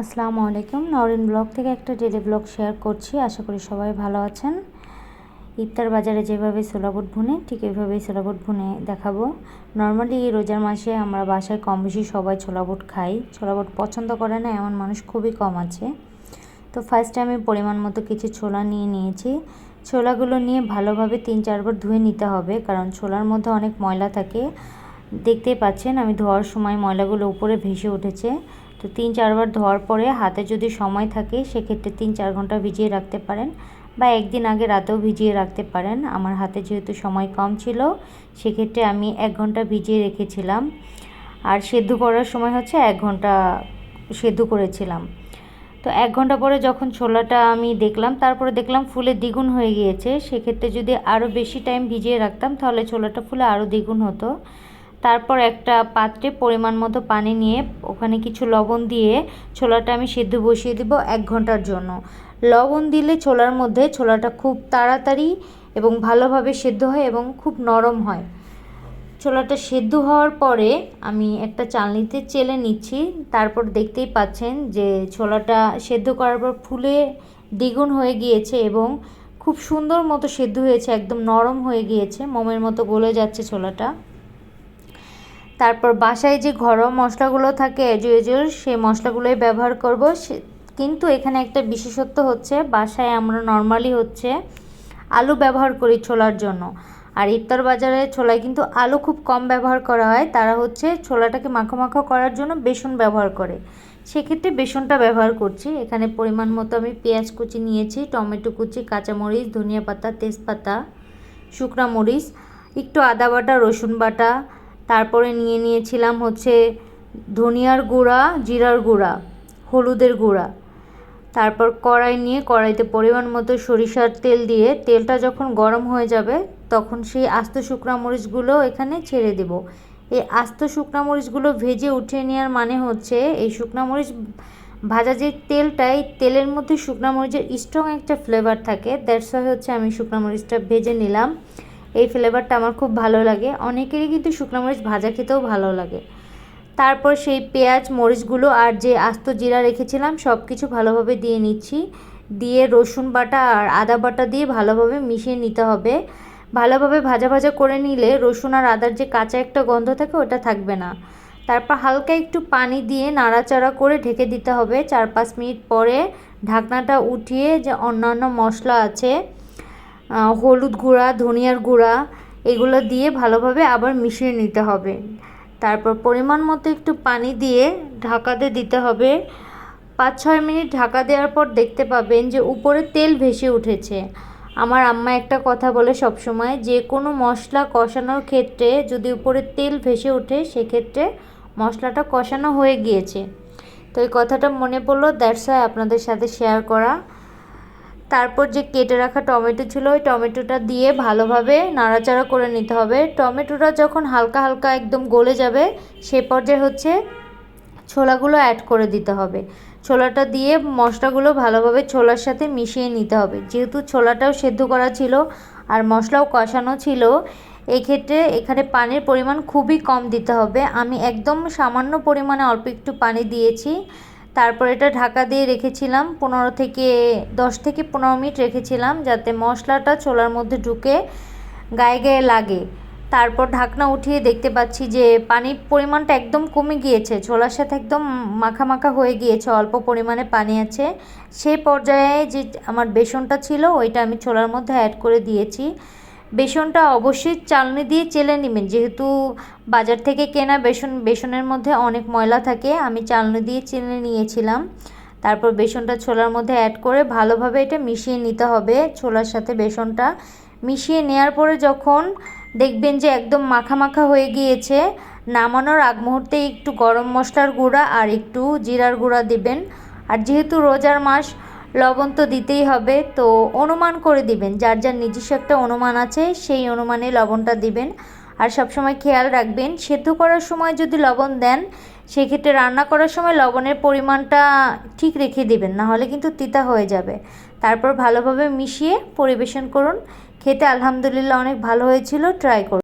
আসসালামু আলাইকুম। নরিন ব্লগ থেকে একটা ডেলি ব্লগ শেয়ার করছি। আশা করি সবাই ভালো আছেন। ইফতার বাজারে যেভাবে সোলাবুট ভুনে, ঠিক এইভাবেই সোলাবুট ভুনে দেখাবো। নর্মালি এই রোজার মাসে আমরা বাসায় কম বেশি সবাই ছোলাবুট খাই। ছোলাবুট পছন্দ করে না, এমন মানুষ খুবই কম আছে। তো ফার্স্টে আমি পরিমাণ মতো কিছু ছোলা নিয়ে নিয়েছি। ছোলাগুলো নিয়ে ভালোভাবে তিন চারবার ধুয়ে নিতে হবে, কারণ ছোলার মধ্যে অনেক ময়লা থাকে। দেখতেই পাচ্ছেন, আমি ধোয়ার সময় ময়লাগুলো উপরে ভেসে উঠেছে। তো তিন চারবার ধোয়ার পরে হাতে যদি সময় থাকে, সেক্ষেত্রে তিন চার ঘণ্টা ভিজিয়ে রাখতে পারেন বা একদিন আগে রাতেও ভিজিয়ে রাখতে পারেন। আমার হাতে যেহেতু সময় কম ছিল, সেক্ষেত্রে আমি এক ঘণ্টা ভিজিয়ে রেখেছিলাম। আর সেদ্ধ করার সময় হচ্ছে এক ঘণ্টা সেদ্ধ করেছিলাম। তো এক ঘণ্টা পরে যখন ছোলাটা আমি দেখলাম, তারপরে দেখলাম ফুলে দ্বিগুণ হয়ে গিয়েছে। সেক্ষেত্রে যদি আরও বেশি টাইম ভিজিয়ে রাখতাম, তাহলে ছোলাটা ফুলে আরও দ্বিগুণ হতো। তারপর একটা পাত্রে পরিমাণ মতো পানি নিয়ে ওখানে কিছু লবণ দিয়ে ছোলাটা আমি সেদ্ধ বসিয়ে দেবো এক ঘণ্টার জন্য। লবণ দিলে ছোলার মধ্যে ছোলাটা খুব তাড়াতাড়ি এবং ভালোভাবে সেদ্ধ হয় এবং খুব নরম হয়। ছোলাটা সেদ্ধ হওয়ার পরে আমি একটা চালনিতে চেলে নিচ্ছি। তারপর দেখতেই পাচ্ছেন যে ছোলাটা সেদ্ধ করার পর ফুলে দ্বিগুণ হয়ে গিয়েছে এবং খুব সুন্দর মতো সেদ্ধ হয়েছে, একদম নরম হয়ে গিয়েছে। মোমের মতো গলে যাচ্ছে ছোলাটা। তারপর বাসায় যে ঘরোয়া মশলাগুলো থাকে এজ ইউজুয়াল সেই মশলাগুলোই ব্যবহার করব। কিন্তু এখানে একটা বিশেষত্ব হচ্ছে, বাসায় আমরা নর্মালি হচ্ছে আলু ব্যবহার করি ছোলার জন্য। আর ইফতার বাজারে ছোলায় কিন্তু আলু খুব কম ব্যবহার করা হয়। তারা হচ্ছে ছোলাটাকে মাখো মাখো করার জন্য বেসন ব্যবহার করে। সেক্ষেত্রে বেসনটা ব্যবহার করছি। এখানে পরিমাণ মতো আমি পেঁয়াজ কুচি নিয়েছি, টমেটো কুচি, কাঁচামরিচ, ধনিয়া পাতা, তেজপাতা, শুকনা মরিচ, একটু আদা বাটা, রসুন বাটা তারপরে নিয়ে নিয়েছিলাম হচ্ছে ধনিয়ার গুঁড়া, জিরার গুঁড়া, হলুদের গুঁড়া। তারপর কড়াই নিয়ে কড়াইতে পরিমাণ মতো সরিষার তেল দিয়ে তেলটা যখন গরম হয়ে যাবে তখন সেই আস্ত শুকনা মরিচগুলো এখানে ছেড়ে দেব। এই আস্ত শুকনা মরিচগুলো ভেজে উঠিয়ে নেওয়ার মানে হচ্ছে এই শুকনা মরিচ ভাজা যে তেলটাই তেলের মধ্যে শুকনা মরিচের স্ট্রং একটা ফ্লেভার থাকে। দ্যাটস হচ্ছে আমি শুকনা মরিচটা ভেজে নিলাম। এই ফ্লেভারটা আমার খুব ভালো লাগে। অনেকেরই কিন্তু শুকনো মরিচ ভাজা খেতেও ভালো লাগে। তারপর সেই পেঁয়াজ, মরিচগুলো আর যে আস্ত জিরা রেখেছিলাম সব কিছু ভালোভাবে দিয়ে নিচ্ছি। দিয়ে রসুন বাটা আর আদা বাটা দিয়ে ভালোভাবে মিশিয়ে নিতে হবে। ভালোভাবে ভাজা ভাজা করে নিলে রসুন আর আদার যে কাঁচা একটা গন্ধ থাকে, ওটা থাকবে না। তারপর হালকা একটু পানি দিয়ে নাড়াচাড়া করে ঢেকে দিতে হবে। চার পাঁচ মিনিট পরে ঢাকনাটা উঠিয়ে যে অন্যান্য মশলা আছে হলুদ গুঁড়া, ধনিয়ার গুঁড়া এগুলো দিয়ে ভালোভাবে আবার মিশিয়ে নিতে হবে। তারপর পরিমাণ মতো একটু পানি দিয়ে ঢাকাতে দিতে হবে। পাঁচ ছয় মিনিট ঢাকা দেওয়ার পর দেখতে পাবেন যে উপরে তেল ভেসে উঠেছে। আমার আম্মা একটা কথা বলে সবসময়, যে কোনো মশলা কষানোর ক্ষেত্রে যদি উপরে তেল ভেসে ওঠে, সেক্ষেত্রে মশলাটা কষানো হয়ে গিয়েছে। তো এই কথাটা মনে পড়ল দ্যাটস আপনাদের সাথে শেয়ার করা। তারপর যে কেটে রাখা টমেটো ছিল, ওই টমেটোটা দিয়ে ভালোভাবে নাড়াচাড়া করে নিতে হবে। টমেটোটা যখন হালকা হালকা একদম গলে যাবে, সে পর্যায়ে হচ্ছে ছোলাগুলো অ্যাড করে দিতে হবে। ছোলাটা দিয়ে মশলাগুলো ভালোভাবে ছোলার সাথে মিশিয়ে নিতে হবে। যেহেতু ছোলাটাও সেদ্ধ করা ছিল আর মশলাও কষানো ছিল, এক্ষেত্রে এখানে পানির পরিমাণ খুবই কম দিতে হবে। আমি একদম সামান্য পরিমাণে অল্প একটু পানি দিয়েছি। তারপর এটা ঢাকা দিয়ে রেখেছিলাম, পনেরো থেকে দশ থেকে পনেরো মিনিট রেখেছিলাম যাতে মশলাটা ছোলার মধ্যে ঢুকে গায়ে গায়ে লাগে। তারপর ঢাকনা উঠিয়ে দেখতে পাচ্ছি যে পানির পরিমাণটা একদম কমে গিয়েছে, ছোলার সাথে একদম মাখা মাখা হয়ে গিয়েছে, অল্প পরিমাণে পানি আছে। সেই পর্যায়ে যে আমার বেসনটা ছিল, ওইটা আমি ছোলার মধ্যে অ্যাড করে দিয়েছি। বেসনটা অবশ্যই চালনি দিয়ে চেলে নেবেন। যেহেতু বাজার থেকে কেনা বেসন, বেসনের মধ্যে অনেক ময়লা থাকে, আমি চালনি দিয়ে চেলে নিয়েছিলাম। তারপর বেসনটা ছোলার মধ্যে অ্যাড করে ভালোভাবে এটা মিশিয়ে নিতে হবে ছোলার সাথে বেসনটা। মিশিয়ে নেওয়ার পরে যখন দেখবেন যে একদম মাখা মাখা হয়ে গিয়েছে, নামানোর আগ মুহূর্তে একটু গরম মশলার গুঁড়া আর একটু জিরার গুঁড়া দিবেন। আর যেহেতু রোজার মাস লবণ তো দিতেই হবে, তো অনুমান করে দিবেন, যার যার নিজস্ব একটা অনুমান আছে, সেই অনুমানে লবণটা দিবেন। আর সবসময় খেয়াল রাখবেন, সেদ্ধ করার সময় যদি লবণ দেন, সেক্ষেত্রে রান্না করার সময় লবণের পরিমাণটা ঠিক রেখে দিবেন নাহলে কিন্তু তিতা হয়ে যাবে। তারপর ভালোভাবে মিশিয়ে পরিবেশন করুন। খেতে আলহামদুলিল্লাহ অনেক ভালো হয়েছিল ট্রাই করুন।